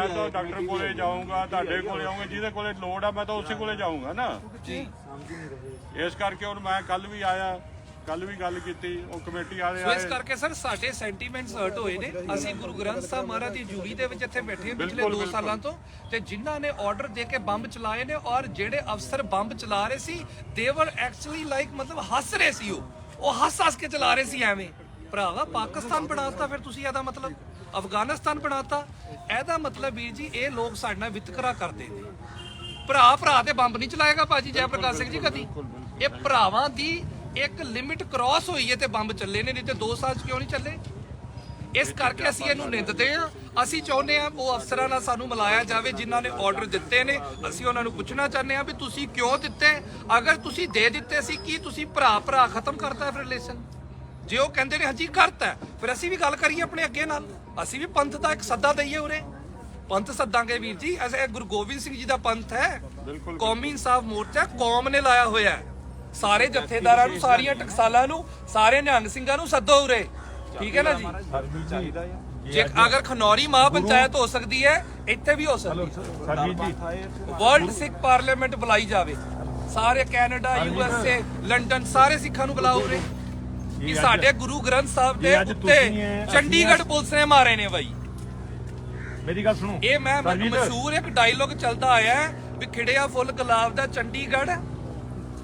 ਮੈਂ ਤਾਂ ਡਾਕਟਰ ਕੋਲੇ ਜਾਊਂਗਾ ਤੁਹਾਡੇ ਕੋਲੇ ਆਉਂਗਾ ਜਿਹਦੇ ਕੋਲੇ ਲੋੜ ਆ ਮੈਂ ਤਾਂ ਉਸੇ ਕੋਲੇ ਜਾਊਂਗਾ ਨਾ। ਜੀ। ਇਸ ਕਰਕੇ ਹੁਣ ਮੈਂ ਕੱਲ ਵੀ ਆਇਆ ਕੱਲ ਵੀ ਗੱਲ ਕੀਤੀ ਉਹ ਕਮੇਟੀ ਵਾਲੇ ਸੋ ਇਸ ਆਏ। ਕਰਕੇ ਸਰ ਸਾਡੇ ਸੈਂਟੀਮੈਂਟਸ ਹਰਟ ਹੋਏ ਨੇ। ਅਸੀਂ ਗੁਰੂ ਗ੍ਰੰਥ ਸਾਹਿਬ ਮਹਾਰਾਜ ਦੀ ਜੂਰੀ ਦੇ ਵਿੱਚ ਇੱਥੇ ਬੈਠੇ ਹਾਂ ਪਿਛਲੇ 2 ਸਾਲਾਂ ਤੋਂ। ਤੇ ਜਿਨ੍ਹਾਂ ਨੇ ਆਰਡਰ ਦੇ ਕੇ ਬੰਬ ਚਲਾਏ ਨੇ ਔਰ ਜਿਹੜੇ ਅਫਸਰ ਬੰਬ ਚਲਾ ਰਹੇ ਸੀ ਦੇ ਵਰ ਐਕਚੁਅਲੀ ਲਾਈਕ ਮਤਲਬ ਹੱਸ ਰਹੇ ਸੀ ਉਹ। ਉਹ ਹੱਸ ਹੱਸ ਕੇ ਚਲਾ ਰਹੇ ਸੀ ਐਵੇਂ। ਭਰਾਵਾ ਪਾਕਿਸਤਾਨ ਬਣਾਤਾ ਫਿਰ ਤੁਸੀਂ ਇਹਦਾ ਮਤਲਬ? ਅਫਗਾਨਿਸਤਾਨ ਬਣਾਤਾ। ਇਹਦਾ ਮਤਲਬ ਵੀਰ ਜੀ ਇਹ ਲੋਕ ਸਾਡੇ ਨਾਲ ਵਿਤਕਰਾ ਕਰਦੇ ਨੇ। ਭਰਾ ਭਰਾ ਤੇ ਬੰਬ ਨਹੀਂ ਚਲਾਏਗਾ ਭਾਜੀ ਜੈ ਪ੍ਰਕਾਸ਼ ਸਿੰਘ ਜੀ ਕਦੀ? ਇਹ ਭਰਾਵਾਂ ਦੀ ਇੱਕ ਲਿਮਿਟ ਕ੍ਰਾਸ ਹੋਈ ਹੈ ਤੇ ਬੰਬ ਚੱਲੇ ਨੇ ਨਹੀਂ ਤੇ 2 ਸਾਲ ਚ ਕਿਉਂ ਨਹੀਂ ਚੱਲੇ? ਇਸ ਕਰਕੇ ਅਸੀਂ ਇਹਨੂੰ ਨਿੰਦਦੇ ਹਾਂ। ਅਸੀਂ ਚਾਹੁੰਦੇ ਹਾਂ ਉਹ ਅਫਸਰਾਂ ਨਾਲ ਸਾਨੂੰ ਮਿਲਾਇਆ ਜਾਵੇ ਜਿਨ੍ਹਾਂ ਨੇ ਆਰਡਰ ਦਿੱਤੇ ਨੇ। ਅਸੀਂ ਉਹਨਾਂ ਨੂੰ ਪੁੱਛਣਾ ਚਾਹੁੰਦੇ ਹਾਂ ਵੀ ਤੁਸੀਂ ਕਿਉਂ ਦਿੱਤੇ? ਅਗਰ ਤੁਸੀਂ ਦੇ ਦਿੱਤੇ ਸੀ ਕੀ ਤੁਸੀਂ ਭਰਾ ਭਰਾ ਖਤਮ ਕਰਤਾ ਹੈ ਰਿਲੇਸ਼ਨ ਜੇ ਉਹ ਕਹਿੰਦੇ ਨੇ ਹਾਂਜੀ ਕਰਤਾ ਫਿਰ ਅਸੀਂ ਵੀ ਗੱਲ ਕਰੀਏ ਆਪਣੇ ਅੱਗੇ ਨਾਲ। ਅਸੀਂ ਵੀ ਪੰਥ ਦਾ ਇੱਕ ਸੱਦਾ ਦਈਏ ਉਰੇ। ਪੰਥ ਸੱਦਾਂਗੇ ਵੀਰ ਜੀ। ਐਸੇ ਗੁਰੂ ਗੋਬਿੰਦ ਸਿੰਘ ਜੀ ਦਾ ਪੰਥ ਹੈ। ਕੌਮੀ ਇਨਸਾਫ ਮੋਰਚਾ ਕੌਮ ਨੇ ਲਾਇਆ ਹੋਇਆ ਹੈ। ਸਾਰੇ ਜਥੇਦਾਰਾਂ ਨੂੰ ਸਾਰੀਆਂ ਟਕਸਾਲਾਂ ਨੂੰ ਸਾਰੇ ਨਿਹੰਗ ਸਿੰਘਾਂ ਨੂੰ ਸੱਦੋ ਉਰੇ। ਠੀਕ ਹੈ ਨਾ ਜੀ? ਜੇ ਅਗਰ ਖਨੌਰੀ ਮਹਾ ਪੰਚਾਇਤ ਹੋ ਸਕਦੀ ਹੈ ਇੱਥੇ ਵੀ ਹੋ ਸਕਦੀ ਹੈ। ਸਰਜੀਤ ਜੀ। ਵਰਲਡ ਸਿੱਖ ਪਾਰਲੀਮੈਂਟ ਬੁਲਾਈ ਜਾਵੇ। ਸਾਰੇ Canada U S A London ਸਾਰੇ ਸਿੱਖਾਂ ਨੂੰ ਬੁਲਾਓ ਉਰੇ। ਕਿ ਸਾਡੇ ਗੁਰੂ ਗ੍ਰੰਥ ਸਾਹਿਬ ਦੇ ਉੱਤੇ ਚੰਡੀਗੜ੍ਹ ਪੁਲਿਸ ਨੇ ਮਾਰੇ ਨੇ ਬਾਈ। ਮੇਰੀ ਗੱਲ ਸੁਣੋ। ਇਹ ਮੈਂ ਮਸ਼ਹੂਰ ਇੱਕ ਡਾਇਲੋਗ ਚੱਲਦਾ ਆਇਆ ਹੈ ਵੀ ਖਿੜਿਆ ਫੁੱਲ ਗੁਲਾਬ ਦਾ ਚੰਡੀਗੜ੍ਹ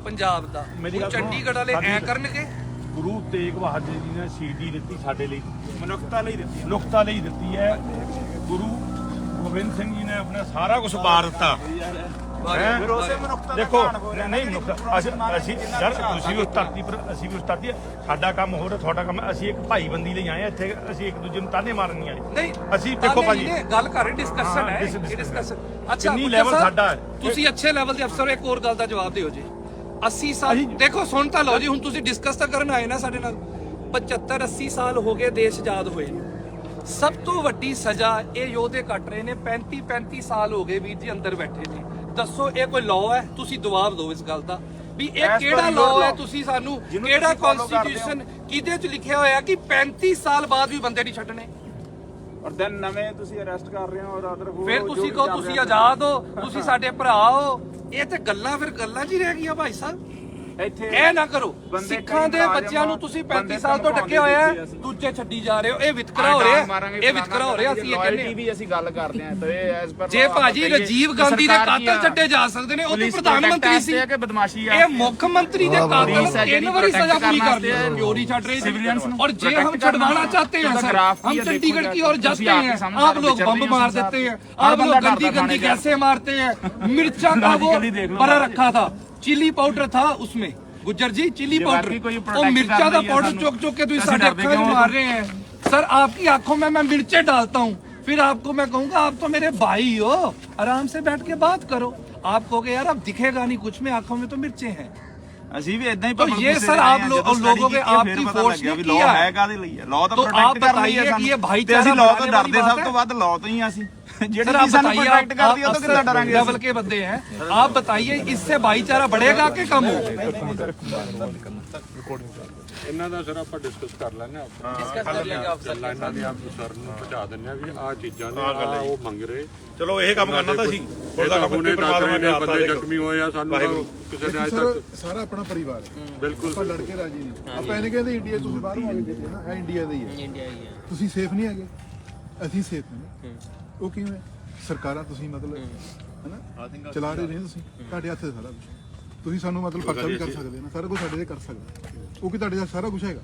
ਪੰਜਾਬ ਦਾ। ਚੰਡੀਗੜ੍ਹ ਵਾਲੇ ਐ। ਕਰਨਗੇ। ਗੁਰੂ ਤੇਗ ਬਹਾਦਰ ਜੀ ਨੇ ਸ਼ਹੀਦੀ ਦਿੱਤੀ ਸਾਡੇ ਲਈ। ਮਨੁੱਖਤਾ ਲਈ ਦਿੱਤੀ ਮਨੁੱਖਤਾ ਲਈ ਦਿੱਤੀ ਹੈ। ਗੁਰੂ ਗੋਬਿੰਦ ਸਿੰਘ ਜੀ ਨੇ ਆਪਣਾ ਸਾਰਾ ਕੁਝ ਬਾਰ ਦਿੱਤਾ? ਦੇਖੋ ਨਹੀਂ ਅਸੀਂ ਅਸੀਂ ਯਾਰ ਤੁਸੀਂ ਵੀ ਉਸ ਧਰਤੀ ਪਰ ਅਸੀਂ ਵੀ ਉਸ ਧਰਤੀ ਸਾਡਾ ਕੰਮ ਹੋਰ ਹੈ, ਤੁਹਾਡਾ ਕੰਮ। ਅਸੀਂ ਇੱਕ ਭਾਈਬੰਦੀ ਲਈ ਆਏ ਇੱਥੇ ਅਸੀਂ ਇੱਕ ਦੂਜੇ ਨੂੰ ਤਾਨੇ ਮਾਰਨ ਨਹੀਂ ਆਏ। ਨਹੀਂ ਅਸੀਂ ਦੇਖੋ ਭਾਜੀ। ਗੱਲ ਕਰ ਰਹੇ ਡਿਸਕਸ਼ਨ ਹਾਂ, ਡਿਸਕਸ਼ਨ। ਅੱਛਾ ਕਿੰਨੀ ਸਾਹਿਬ, ਸਾਡਾ? ਤੁਸੀਂ ਅੱਛੇ ਲੈਵਲ ਦੇ ਅਫਸਰ ਹੋ ਇੱਕ ਹੋਰ ਗੱਲ ਦਾ ਜਵਾਬ ਦਿਓ ਜੀ। 80 ਸਾਲ ਅਸੀਂ- ਦੇਖੋ ਸੁਣ ਤਾਂ ਲਓ ਜੀ ਹੁਣ ਤੁਸੀਂ ਡਿਸਕਸ ਤਾਂ ਕਰਨ ਆਏ ਨਾ ਸਾਡੇ ਨਾਲ। 75 80 ਸਾਲ ਹੋ ਗਏ ਦੇਸ਼ ਆਜ਼ਾਦ ਹੋਏ। ਸਭ ਤੋਂ ਵੱਡੀ ਸਜ਼ਾ ਇਹ ਯੋਧੇ ਕੱਟ ਰਹੇ ਨੇ 35 35 ਸਾਲ ਹੋ ਗਏ ਵੀਰ ਜੀ ਅੰਦਰ ਬੈਠੇ ਨੇ। ਦੱਸੋ ਇਹ ਕੋਈ ਲਾਅ ਹੈ? ਤੁਸੀਂ ਜਵਾਬ ਦਿਓ ਇਸ ਗੱਲ ਦਾ। ਵੀ ਇਹ ਕਿਹੜਾ ਲਾਅ ਹੈ ਤੁਸੀਂ ਸਾਨੂੰ? ਕਿਹੜਾ ਕਨਸਟੀਟਿਊਸ਼ਨ ਕਿਹਦੇ ਚ ਲਿਖਿਆ ਹੋਇਆ ਕਿ 35 ਸਾਲ ਬਾਅਦ ਵੀ ਬੰਦੇ ਨਹੀਂ ਛੱਡਣੇ? ਔਰ ਦਿਨ ਨਵੇਂ ਤੁਸੀਂ ਅਰੈਸਟ ਕਰ ਰਹੇ ਹੋ ਔਰ ਅਦਰ ਹੋਰ ਫਿਰ ਜੋ ਤੁਸੀਂ ਕਹੋ ਤੁਸੀਂ ਆਜ਼ਾਦ ਹੋ। ਤੁਸੀਂ ਸਾਡੇ ਭਰਾ ਹੋ। ਇਹ ਤੇ ਗੱਲਾਂ ਫਿਰ ਗੱਲਾਂ 'ਚ ਹੀ ਰਹਿ ਗਈਆਂ ਭਾਈ ਸਾਹਿਬ। ਇਹ ਨਾ ਕਰੋ ਬੰਦੇ ਸਿੱਖਾਂ ਕਈ ਦੇ ਮੁਲਾਜ਼ਮ ਬੱਚਿਆਂ ਨੂੰ ਤੁਸੀਂ 35 ਬੰਦੇ ਸਾਲ ਤੋਂ ਡੱਕੇ ਹੋਇਆ ਹੈ, ਦੇਖੀ ਅਸੀਂ। ਦੂਜੇ ਛੱਡੀ ਜਾ ਰਹੇ ਹੋ ਇਹ ਵਿਤਕਰਾ ਹੋ ਰਿਹਾ ਹੈ। ਇਹ ਵਿਤਕਰਾ ਹੋ ਰਿਹਾ ਅਸੀਂ ਇਹ ਕਹਿੰਦੇ ਹਾਂ। ਵੀ ਅਸੀਂ ਗੱਲ ਕਰਦੇ ਹਾਂ ਤੇ ਐਸ ਪਰ ਜੇ ਭਾਜੀ ਰਾਜੀਵ ਗਾਂਧੀ ਦੇ ਕਾਤਲ ਛੱਡੇ ਜਾ ਸਕਦੇ ਨੇ ਉਹ ਤੇ ਪ੍ਰਧਾਨ ਮੰਤਰੀ ਸੀ ਕਿ ਬਦਮਾਸ਼ੀ ਆ ਇਹ ਮੁੱਖ ਮੰਤਰੀ ਦੇ ਕਾਤਲ ਪੁਲਿਸ ਹੈ ਤਿੰਨ ਜਿਹੜੀ ਵਾਰੀ ਸਜ਼ਾ protect ਪੂਰੀ ਕਰਨ ਕਰਦੇ हैं वास्ते क्यों नहीं छट रहे civilians ਨੂੰ और जे हम protect छड़वाना करना चाहते हैं उसका सर graph हम ही है, चंडीगढ़ देखो की ओर जाके। जाते ਤੁਸੀਂ हैं आपके सामने आप लोग विचर बम रही मार हैं देते हैं हर आप लोग बंदा गंदी डरता गंदी थाने कैसे मारते हैं मिर्चा का वो गली देख लो भरा बाहर। रखा था चिली पाउडर था उसमें गुज्जर जी चिली ये पाउडर बाकी कोई वो protect मिर्चा कर का रही है पाउडर सानू। चौक चौक के तुम ऐसे साढ़े डरते अक्खा क्यों हो मार रहे हैं सर आपकी आंखों में मैं मिर्चे डालता हूँ फिर आपको मैं कहूंगा आप तो मेरे भाई हो आराम से बैठ के बात करो आप कहोगे यार अब दिखेगा नहीं कुछ में आंखों में तो मिर्चे हैं ਅਸੀਂ ਵੀ ਇਦਾਂ ਹੀ तो ये सर आप लोग लोगों के आपकी फोर्स ने किया ਲਾਅ ਹੈ है ਕਾਦੇ ਲਈ ਹੈ ਲਾਅ ਤਾਂ तो आप ਪ੍ਰੋਟੈਕਟ ਕਰ ਲਈ बताइए ਹੈ कि ये ਸਾਨੂੰ ਤੇ भाईचारा ਅਸੀਂ ਲਾਅ ਤੋਂ बढ़ाने वाली ਡਰਦੇ बात ਸਭ है? ਤੋਂ ਵੱਧ ਲਾਅ ਤੋਂ ਹੀ ਹਾਂ ਅਸੀਂ ਜਿਹੜੀ सर आप ਚੀਜ਼ ਸਾਨੂੰ बताइए ਪ੍ਰੋਟੈਕਟ आप, ਕਰਦੀ ਹੈ ਉਹ आप ਤੋਂ ਕਿੱਦਾਂ ਡਰਾਂਗੇ ਅਸੀਂ? लेवल के बंदे हैं आप बताइए इससे भाईचारा बढ़ेगा कि कम होगा ਇਹਨਾਂ ਦਾ ਸਰ ਆਪਾਂ ਡਿਸਕਸ ਕਰ ਲੈਣੇ ਆਪਾਂ ਡਿਸਕਸ ਕਰ ਲੈਂਗੇ ਅਫਸਰ ਇਹਨਾਂ ਦੀ ਆਪ ਸਰ ਨੂੰ ਪਹੁੰਚਾ ਦਿੰਦੇ ਆ ਵੀ ਆਹ ਚੀਜ਼ਾਂ ਨੇ ਆਹ ਉਹ ਮੰਗ ਰਹੇ ਚਲੋ ਇਹ ਕੰਮ ਕਰਨਾ ਤਾਂ ਸੀ ਇਹ ਉਹਦਾ ਤਾਂ ਕੰਮ ਹੁਣੇ ਤੇ ਪਰਮਾਤਮਾ ਡਾਕਟਰ ਨੇ ਨੇ ਆਤਾ ਬੰਦੇ ਦੇਖੋ ਜ਼ਖਮੀ ਹੋਏ ਆ ਸਾਨੂੰ ਤਾਂ ਕਿਸੇ ਨੇ ਅਜੇ ਸਰ ਤੱਕ ਸਾਰਾ ਆਪਣਾ ਪਰਿਵਾਰ ਹੈ ਬਿਲਕੁਲ ਆਪਾਂ ਲੜ ਕੇ ਰਾਜੀ ਨਹੀਂ ਆਪਾਂ ਇਹਨੇ ਕਹਿੰਦੇ ਇੰਡੀਆ ਤੁਸੀਂ ਬਾਹਰੋਂ ਆ ਕੇ ਕਿਤੇ ਨਾ ਇਹ ਇੰਡੀਆ ਦਾ ਹੀ ਹੈ ਇੰਡੀਆ ਹੀ ਹੈ ਤੁਸੀਂ ਸੇਫ ਨਹੀਂ ਹੈਗੇ ਅਸੀਂ ਸੇਫ ਹਾਂ। ਉਹ ਕਿਵੇਂ? ਸਰਕਾਰਾਂ ਤੁਸੀਂ ਮਤਲਬ ਹੈਨਾ? ਚਲਾ ਰਹੇ ਨੇ ਤੁਸੀਂ? ਤੁਹਾਡੇ ਹੱਥ ਸਾਰਾ ਕੁਝ ਤੁਸੀਂ ਸਾਨੂੰ ਮਤਲਬ ਪਰਚਾ ਵੀ ਕਰ ਸਕਦੇ ਨਾ ਸਾਰਾ ਕੁਝ ਸਾਡੇ ਦੇ ਕਰ ਸਕਦੇ ਉਹ ਕਿ ਤੁਹਾਡੇ ਦਾ ਸਾਰਾ ਕੁਝ ਹੈਗਾ?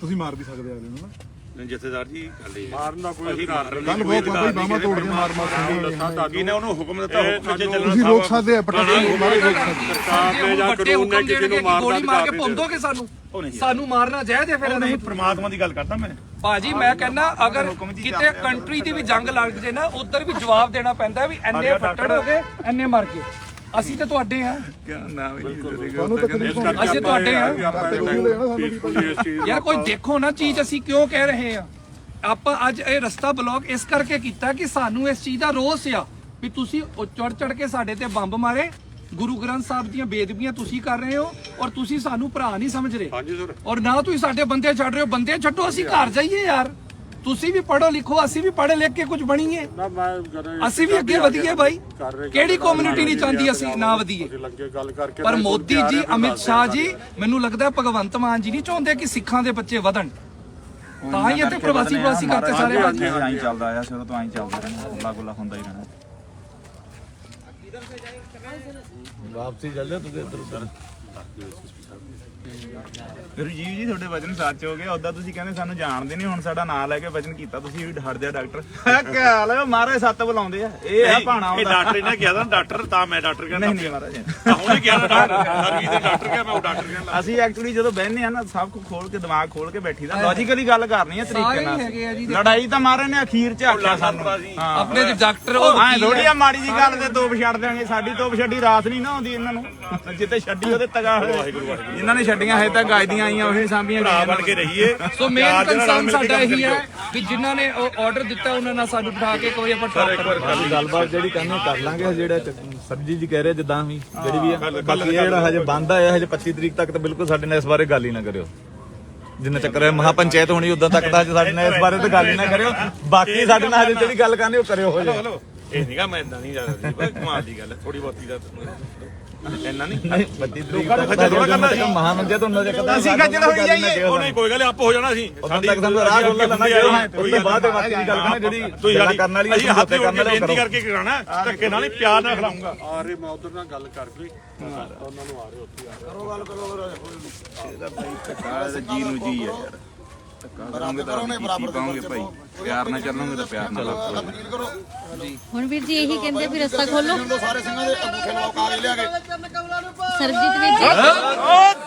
ਤੁਸੀਂ ਮਾਰ ਵੀ ਸਕਦੇ ਆ ਅਗਲੇ ਨੂੰ ਨਾ। ਜਥੇਦਾਰ ਜੀ ਗੱਲ ਇਹ ਮਾਰਨ ਦਾ ਕੋਈ ਅਧਿਕਾਰ ਨਹੀਂ। ਕੱਲ ਬਹੁਤ ਬਾਬਾ ਬਾਮਾ ਤੋੜਦੇ ਮਾਰ ਮਾਰ ਸਕਦੇ ਤੁਹਾਨੂੰ ਇਹਨੇ ਉਹਨੂੰ ਹੁਕਮ ਦਿੱਤਾ ਹੁਕਮ 'ਚ ਸਾਨੂੰ- ਚੱਲਣਾ ਤੁਸੀਂ ਰੋਕ ਸਕਦੇ ਆ ਪਟਾਕੇ ਮਾਰੇ ਰੋਕ ਸਕਦੇ ਸਰਕਾਰ ਨੇ ਜਾਂ ਵੱਡੇ ਕਾਨੂੰਨ ਨੇ ਹੁਕਮ ਕਿਸੇ ਦੇਣਗੇ ਨੂੰ ਕਿ ਮਾਰਨ ਗੋਲੀ ਦਾ ਮਾਰ ਕੇ ਅਧਿਕਾਰ ਨਹੀਂ ਭੁੰਦੋਗੇ ਸਾਨੂੰ? ਉਹ ਨਹੀਂ ਸਾਨੂੰ ਮਾਰਨਾ ਜਾਇਜ਼ ਫਿਰ ਉਹ ਨਹੀਂ ਨਹੀਂ ਪ੍ਰਮਾਤਮਾ ਦੀ ਗੱਲ ਕਰਦਾ ਮੈਂ। ਭਾਜੀ ਮੈਂ ਕਹਿੰਦਾ ਅਗਰ ਕਿਤੇ ਕੰਟਰੀ ਦੀ ਵੀ ਜੰਗ ਲੱਗ ਜੇ ਨਾ ਉਧਰ ਵੀ ਜਵਾਬ ਦੇਣਾ ਪੈਂਦਾ ਵੀ ਐਨੇ ਫੱਟੜ ਹੋ ਗਏ ਐਨੇ ਮਰ ਗਏ। ਅਸੀਂ ਤੇ ਤੁਹਾਡੇ ਆ ਤੁਹਾਨੂੰ ਤਕਲੀਫ ਹੋਣੀ ਅਸੀਂ ਤੁਹਾਡੇ ਆ ਯਾਰ ਕੋਈ ਦੇਖੋ ਨਾ ਚੀਜ਼ ਅਸੀਂ ਕਿਉਂ ਕਹਿ ਰਹੇ ਆ ਆਪਾਂ ਅੱਜ ਇਹ ਰਸਤਾ ਬਲੌਕ ਇਸ ਕਰਕੇ ਕੀਤਾ ਕਿ ਸਾਨੂੰ ਇਸ ਚੀਜ਼ ਦਾ ਰੋਸ ਆ ਵੀ ਤੁਸੀਂ ਚੜ ਚੜ ਕੇ ਸਾਡੇ ਤੇ ਬੰਬ ਮਾਰੇ। ਗੁਰੂ ਗ੍ਰੰਥ ਸਾਹਿਬ ਦੀਆਂ ਬੇਦਬੀਆਂ ਤੁਸੀਂ ਕਰ ਰਹੇ ਹੋ ਔਰ ਤੁਸੀਂ ਸਾਨੂੰ ਭਰਾ ਨਹੀਂ ਸਮਝ ਰਹੇ। ਹਾਂਜੀ ਸਰ ਔਰ ਨਾ ਤੁਸੀਂ ਸਾਡੇ ਬੰਦੇ ਛੱਡ ਰਹੇ ਹੋ। ਬੰਦੇ ਛੱਡੋ ਅਸੀਂ ਘਰ ਜਾਈਏ ਯਾਰ। ਤੁਸੀਂ ਵੀ ਪੜ੍ਹੋ ਲਿਖੋ ਅਸੀਂ ਵੀ ਪੜ੍ਹੇ ਲਿਖ ਕੇ ਕੁਝ ਬਣੀਏ। ਨਾ ਮੈਂ ਕਰ- ਅਸੀਂ ਵੀ ਅੱਗੇ ਵਧੀਏ ਬਾਈ। ਕਿਹੜੀ ਕਮਿਊਨਿਟੀ ਨਹੀਂ ਚਾਹੁੰਦੀ ਅਸੀਂ ਨਾ ਵਧੀਏ। ਅਸੀਂ ਲੱਗੇ ਗੱਲ ਕਰਕੇ ਪਰ ਮੋਦੀ ਜੀ ਅਮਿਤ ਸ਼ਾਹ। ਜੀ ਮੈਨੂੰ ਲੱਗਦਾ ਭਗਵੰਤ ਮਾਨ ਜੀ ਨਹੀਂ ਚਾਹੁੰਦੇ ਕਿ ਸਿੱਖਾਂ ਦੇ ਬੱਚੇ ਵਧਣ। ਤਾਂ ਹੀ ਇੱਥੇ ਪ੍ਰਵਾਸੀ ਪ੍ਰਵਾਸੀ ਕਰਤੇ ਸਾਰੇ ਆਈ ਚੱਲਦਾ ਆ ਸ਼ੁਰੂ ਤੋਂ ਆਈ ਚੱਲਦਾ ਰਹਿਣਾ ਗੁੱਲਾ ਗੁੱਲਾ ਹੁੰਦਾ ਹੀ ਰਹਿਣਾ ਵਾਪਸੀ ਚੱਲ ਜਾ ਤੂੰ ਇੱਧਰ ਉੱਧਰ ਗੁਰੂ ਜੀ ਜੀ ਤੁਹਾਡੇ ਵਚਨ ਸੱਚ ਹੋ ਗਏ। ਉਦਾਂ ਤੁਸੀਂ ਕਹਿੰਦੇ ਸਾਨੂੰ ਜਾਣਦੇ ਨਹੀਂ ਹੁਣ ਸਾਡਾ ਨਾਂ ਲੈ ਕੇ ਵਚਨ ਕੀਤਾ ਤੁਸੀਂ ਵੀ ਹਟ ਜਾ ਡਾਕਟਰ। ਕੀ ਹਾਲ ਹੈ? ਮਹਾਰਾਜ ਸੱਤ ਬੁਲਾਉਂਦੇ ਆ। ਇਹ ਆ ਭਾਣਾ ਇਹ ਡਾਕਟਰ ਨੇ ਕਿਹਾ ਤਾਂ ਡਾਕਟਰ ਤਾਂ ਮੈਂ ਡਾਕਟਰ ਕਹਿੰਦਾ। ਨਹੀਂ ਨਹੀਂ ਮਹਾਰਾਜ। ਉਹਨੇ ਕਿਹਾ ਨਾ ਡਾਕਟਰ ਸਰਵੀ ਦੇ ਡਾਕਟਰ ਕਿਹਾ ਮੈਂ ਉਹ ਡਾਕਟਰ ਕਹਿੰਦਾ। ਅਸੀਂ ਐਕਚੁਅਲੀ ਜਦੋਂ ਬਹਿੰਦੇ ਆ ਨਾ ਸਭ ਕੁਝ ਖੋਲ ਕੇ ਦਿਮਾਗ ਖੋਲ ਕੇ ਬੈਠੀ ਦਾ। ਲੌਜੀਕਲੀ ਗੱਲ ਕਰਨੀ ਤਰੀਕੇ ਹੈਗੇ ਆ ਜੀ ਨਾਲ ਲੜਾਈ ਤਾਂ ਮਾਰੇ ਨੇ ਅਖੀਰ ਚ ਆਖਿਆ ਸਾਨੂੰ। ਹਾਂ। ਆਪਣੇ ਡਾਕਟਰ ਉਹ ਐ ਥੋੜੀ ਹੈ। ਆ ਮਾੜੀ ਜੀ ਗੱਲ ਤੇ ਤੋਪ ਛੱਡ ਦਿਆਂਗੇ ਸਾਡੀ ਤੋਪ ਛੱਡੀ ਰਾਤ ਨਹੀਂ ਨਾ ਆਉਂਦੀ ਇਹਨਾਂ ਨੂੰ। ਜਿੱਤੇ ਛੱਡੀ ਉਹਦੇ ਤਗਾ ਹੋਏ ਜਿਨ੍ਹਾਂ ਨੇ ਛੱਡੀਆਂ ਹੈ ਤਾਂ ਗਾਇਦੀਆਂ ਆਈਆਂ ਉਹੀ ਸਾਂਭੀਆਂ ਭਰਾ ਗਈਆਂ ਬਣ ਕੇ ਰਹੀਏ। ਸੋ ਮੇਨ ਕੰਸਰਨ ਸਾਡਾ ਇਹੀ ਹੈ। ਕਿ ਜਿਨ੍ਹਾਂ ਨੇ ਉਹ ਆਰਡਰ ਦਿੱਤਾ ਉਹਨਾਂ ਨਾਲ ਸਾਨੂੰ ਬਿਠਾ ਕੇ ਕੋਈ ਆਪਾਂ ਟਾਕ ਕਰ ਗੱਲਬਾਤ ਜਿਹੜੀ ਕਰਨੀ ਕਰ ਲਾਂਗੇ ਜਿਹੜਾ ਸਰਬਜੀਤ ਜੀ ਕਹਿ ਰਹੇ ਜਿੱਦਾਂ ਵੀ ਜਿਹੜੀ ਵੀ ਆ। ਬਾਕੀ ਇਹ ਜਿਹੜਾ ਹਜੇ ਬੰਦ ਆਇਆ ਹਜੇ 25 ਤਰੀਕ ਤੱਕ ਤਾਂ ਬਿਲਕੁਲ ਸਾਡੇ ਨਾਲ ਇਸ ਬਾਰੇ ਗੱਲ ਹੀ ਨਾ ਕਰਿਓ। ਜਿੰਨਾ ਚੱਕਰ ਹੈ ਮਹਾ ਪੰਚਾਇਤ ਹੋਣੀ ਉਦੋਂ ਤੱਕ ਤਾਂ ਹਜੇ ਸਾਡੇ ਨਾਲ ਇਸ ਬਾਰੇ ਤਾਂ ਗੱਲ ਹੀ ਨਾ ਕਰਿਓ। ਬਾਕੀ ਸਾਡੇ ਨਾਲ ਹਜੇ ਜਿਹੜੀ ਗੱਲ ਕਰਨੀ ਉਹ ਕਰਿਓ ਹੋ ਜਾਏ ਹਲੋ। ਇਹ ਨਹੀਂਗਾ ਮੈਂ ਇਦਾਂ ਨਹੀਂ ਜਾਣਦਾ ਜੀ ਕਮਾਲ ਦੀ ਗੱਲ ਥੋੜੀ ਬਹੁਤੀ ਦਾ ਇੰਨਾ ਨਹੀਂ 25 ਤਰੀਕ ਤੱਕ ਤਾਂ ਜਦੋਂ ਤੱਕ ਮਹਾ ਪੰਚਾਇਤ ਉਹਨਾਂ ਦੇ ਕਦਾ ਅਸੀਂ ਖੱਜਲ ਹੋਈ ਜਾਈਏ ਉਹ ਨਹੀਂ ਕੋਈ ਗੱਲ ਆਪ ਹੋ ਜਾਣਾ ਸੀ। ਉਦੋਂ ਤੱਕ ਸਾਨੂੰ ਰਾਹ ਖੋਲ੍ਹਣਾ ਪੈਂਦਾ ਕਿ ਉਸ ਤੋਂ ਬਾਅਦ ਬਾਕੀ ਦੀ ਗੱਲ ਕਰਨਾ ਜਿਹੜੀ ਤੁਸੀਂ ਗੱਲਾਂ ਸਾਡੀ ਕਰਨ ਵਾਲੀ ਅਸੀਂ ਹੱਥ ਜੋੜ ਕਰਨ ਕੇ ਵਾਲੇ ਬੇਨਤੀ ਕਰੋ ਕਰਕੇ ਕਰਾਣਾ ਧੱਕੇ ਨਾਲ ਨਹੀਂ ਪਿਆਰ ਨਾਲ ਖਿਲਾਉਂਗਾ ਆ ਰਹੇ ਮੈਂ ਉਧਰ ਨਾਲ ਗੱਲ ਕਰਕੇ ਉਹਨਾਂ ਨੂੰ ਆ ਰਹੇ ਉੱਥੇ ਆ ਰਹੇ ਜੀ ਨੂੰ ਜੀ ਹੈ ਯਾਰ। ਕਰਾਂਗੇ ਤਾਂ ਕੀਤੀ ਪਾਉਂਗੇ ਭਾਈ? ਪਿਆਰ ਨਾਲ ਚੱਲਾਂਗੇ ਤਾਂ ਪਿਆਰ ਨਾਲ ਹੁਣ ਵੀਰ ਜੀ ਇਹੀ ਕਹਿੰਦੇ ਵੀ ਰਸਤਾ ਖੋਲੋ। ਸਾਰੇ ਸਿੰਘਾਂ ਦੇ ਅੰਗੂਠੇ ਲਵਾ ਕਾਗਜ਼ ਲਿਆ ਕੇ ਸਰਬਜੀਤ ਵੀਰ ਜੀ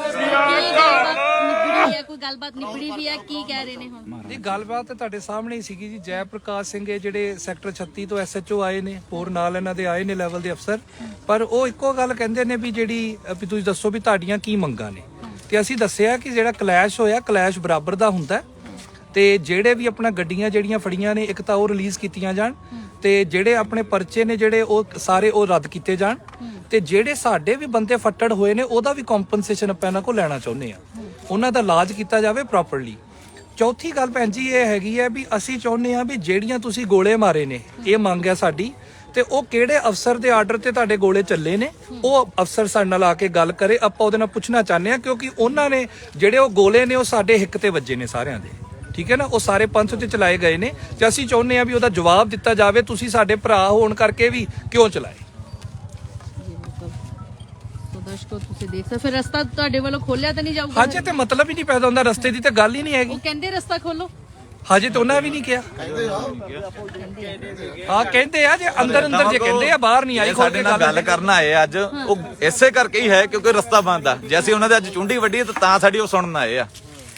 ਕੀ ਗੱਲਬਾਤ ਨਿਬੜੀ ਹੈ ਕੋਈ ਗੱਲਬਾਤ ਨਿਬੜੀ ਵੀ ਹੈ ਕੀ ਕਹਿ ਰਹੇ ਨੇ ਹੁਣ? ਇਹ ਗੱਲਬਾਤ ਤਾਂ ਤੁਹਾਡੇ ਸਾਹਮਣੇ ਹੀ ਸੀਗੀ ਜੀ। ਜੈ ਪ੍ਰਕਾਸ਼ ਸਿੰਘ ਇਹ ਜਿਹੜੇ ਸੈਕਟਰ 36 ਤੋਂ ਐਸਐਚਓ ਆਏ ਨੇ ਹੋਰ ਨਾਲ ਇਹਨਾਂ ਦੇ ਆਏ ਨੇ ਲੈਵਲ ਦੇ ਅਫਸਰ। ਪਰ ਉਹ ਇੱਕੋ ਗੱਲ ਕਹਿੰਦੇ ਨੇ ਵੀ ਜਿਹੜੀ ਅ, ਵੀ ਤੁਸੀਂ ਦੱਸੋ ਵੀ ਤੁਹਾਡੀਆਂ ਕੀ ਮੰਗਾਂ ਨੇ? ਤੇ ਅਸੀਂ ਦੱਸਿਆ ਕਿ ਜਿਹੜਾ ਕਲੈਸ਼ ਹੋਇਆ, ਕਲੈਸ਼ ਬਰਾਬਰ ਦਾ ਹੁੰਦਾ ਹੈ। ਤੇ ਜਿਹੜੇ ਵੀ ਆਪਣਾ ਗੱਡੀਆਂ ਜਿਹੜੀਆਂ ਫੜੀਆਂ ਨੇ, ਇੱਕ ਤਾਂ ਉਹ ਰਿਲੀਜ਼ ਕੀਤੀਆਂ ਜਾਣ ਤੇ ਜਿਹੜੇ ਆਪਣੇ ਪਰਚੇ ਨੇ ਜਿਹੜੇ ਉਹ ਸਾਰੇ ਉਹ ਰੱਦ ਕੀਤੇ ਜਾਣ ਤੇ ਜਿਹੜੇ ਸਾਡੇ ਵੀ ਬੰਦੇ ਫੱਟੜ ਹੋਏ ਨੇ, ਉਹਦਾ ਵੀ ਕੰਪਨਸੇਸ਼ਨ ਆਪਾਂ ਇਹਨਾਂ ਕੋਲ ਲੈਣਾ ਚਾਹੁੰਦੇ ਆ ਉਹਨਾਂ ਦਾ ਇਲਾਜ ਕੀਤਾ ਜਾਵੇ ਪ੍ਰੋਪਰਲੀ ਚੌਥੀ ਗੱਲ ਭੈਣ ਜੀ ਇਹ ਹੈਗੀ ਹੈ ਵੀ ਅਸੀਂ ਚਾਹੁੰਦੇ ਹਾਂ ਵੀ ਜਿਹੜੀਆਂ ਤੁਸੀਂ ਗੋਲੇ ਮਾਰੇ ਨੇ, ਇਹ ਮੰਗ ਹੈ ਸਾਡੀ। ਤੇ ਉਹ ਕਿਹੜੇ ਅਫਸਰ ਦੇ ਆਰਡਰ ਤੇ ਤੁਹਾਡੇ ਗੋਲੇ ਚੱਲੇ ਨੇ? ਉਹ ਅਫਸਰ ਸਾਡੇ ਨਾਲ ਆ ਕੇ ਗੱਲ ਕਰੇ। ਆਪਾਂ ਉਹਦੇ ਨਾਲ ਪੁੱਛਣਾ ਚਾਹੁੰਦੇ ਹਾਂ ਕਿਉਂਕਿ ਉਹਨਾਂ ਨੇ ਜਿਹੜੇ ਉਹ ਗੋਲੇ ਨੇ ਉਹ ਸਾਡੇ ਹਿੱਕ ਤੇ ਵੱਜੇ ਨੇ ਸਾਰਿਆਂ ਦੇ। ਠੀਕ ਹੈ ਨਾ? ਉਹ ਸਾਰੇ ਪੰਥ ਤੇ ਚਲਾਏ ਗਏ ਨੇ। ਤੇ ਅਸੀਂ ਚਾਹੁੰਦੇ ਹਾਂ ਵੀ ਉਹਦਾ ਜਵਾਬ ਦਿੱਤਾ ਜਾਵੇ। ਤੁਸੀਂ ਸਾਡੇ ਭਰਾ ਹੋਣ ਕਰਕੇ ਵੀ ਕਿਉਂ ਚਲਾਏ? ਦਰਸ਼ਕੋ ਤੁਸੀਂ ਦੇਖ ਸਕਦੇ ਫਿਰ ਰਸਤਾ ਤੁਹਾਡੇ ਵੱਲੋਂ ਖੋਲਿਆ ਤਾਂ ਨਹੀਂ ਜਾਊਗਾ? ਹਜੇ ਤੇ ਮਤਲਬ ਹੀ ਨਹੀਂ ਪੈਦਾ ਹੁੰਦਾ। ਰਸਤੇ ਦੀ ਤੇ ਗੱਲ ਹੀ ਨਹੀਂ ਹੈਗੀ। ਉਹ ਕਹਿੰਦੇ ਰਸਤਾ ਖੋਲੋ ਹਜੇ ਤੇ ਉਹਨਾਂ ਵੀ ਨਹੀਂ ਕਿਹਾ। ਹਾਂ ਕਹਿੰਦੇ ਆ ਜੇ ਅੰਦਰ ਅੰਦਰ ਜੇ ਕਹਿੰਦੇ ਆ ਬਾਹਰ ਨਹੀਂ ਆਈ ਸਾਡੇ ਨਾਲ ਗੱਲ ਕਰਨ ਆਏ ਅੱਜ। ਉਹ ਇਸੇ ਕਰਕੇ ਹੀ ਹੈ ਕਿਉਂਕਿ ਰਸਤਾ ਬੰਦ ਆ। ਜੇ ਅਸੀਂ ਉਹਨਾਂ ਦੇ ਅੱਜ ਚੁੰਡੀ ਵੱਡੀ ਤਾਂ ਤਾਂ ਸਾਡੀ ਉਹ ਸੁਣਨ ਆਏ ਆ।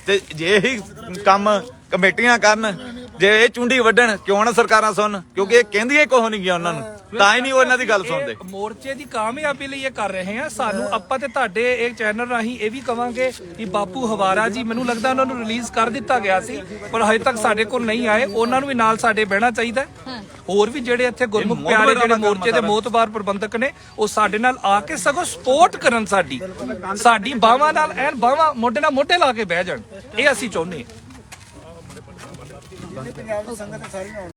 ਤੇ ਜੇ ਇਹੀ ਕੰਮ ਕਮੇਟੀਆਂ ਕਰਨ ਜੇ ਇਹ ਚੁੰਡੀ ਵੱਢਣ ਕਿਉਂ ਨਾ ਸਰਕਾਰਾਂ ਸੁਣ ਕਿਉਂਕਿ ਇਹ ਕਹਿੰਦੀਆਂ ਕੁਝ ਨਹੀਂ ਗਿਆ ਉਹਨਾਂ ਨੂੰ। ਤਾਂ ਹੀ ਨਹੀਂ ਉਹ ਇਹਨਾਂ ਦੀ ਗੱਲ ਸੁਣਦੇ। ਇਹ ਮੋਰਚੇ ਦੀ ਕਾਮਯਾਬੀ ਲਈ ਇਹ ਕਰ ਰਹੇ ਆ। ਸਾਨੂੰ ਆਪਾਂ ਤੇ ਤੁਹਾਡੇ ਇਹ ਚੈਨਲ ਰਾਹੀਂ ਇਹ ਵੀ ਕਵਾਂਗੇ ਕਿ ਬਾਪੂ ਹਵਾਰਾ ਜੀ ਮੈਨੂੰ ਲੱਗਦਾ ਉਹਨਾਂ ਨੂੰ ਰਿਲੀਜ਼ ਕਰ ਦਿੱਤਾ ਗਿਆ ਸੀ ਪਰ ਹਜੇ ਤੱਕ ਸਾਡੇ ਕੋਲ ਨਹੀਂ ਆਏ। ਉਹਨਾਂ ਨੂੰ ਵੀ ਨਾਲ ਸਾਡੇ ਬਹਿਣਾ ਚਾਹੀਦਾ ਹੈ। ਹੋਰ ਵੀ ਜਿਹੜੇ ਇੱਥੇ ਗੁਰਮੁਖ ਪਿਆਰੇ ਜਿਹੜੇ ਮੋਰਚੇ ਦੇ ਮੋਤਬਾਰ ਪ੍ਰਬੰਧਕ ਨੇ ਉਹ ਸਾਡੇ ਨਾਲ ਆ ਕੇ ਸਗੋਂ ਸਪੋਰਟ ਕਰਨ ਸਾਡੀ। ਸਾਡੀ ਬਾਹਾਂ ਨਾਲ ਐਨ ਬਾਹਾਂ ਮੋਢੇ ਨਾਲ ਮੋਢੇ ਲਾ ਕੇ ਬਹਿ ਜਾਣ। ਇਹ ਅਸੀਂ ਚਾਹੁੰਦੇ ਹਾਂ।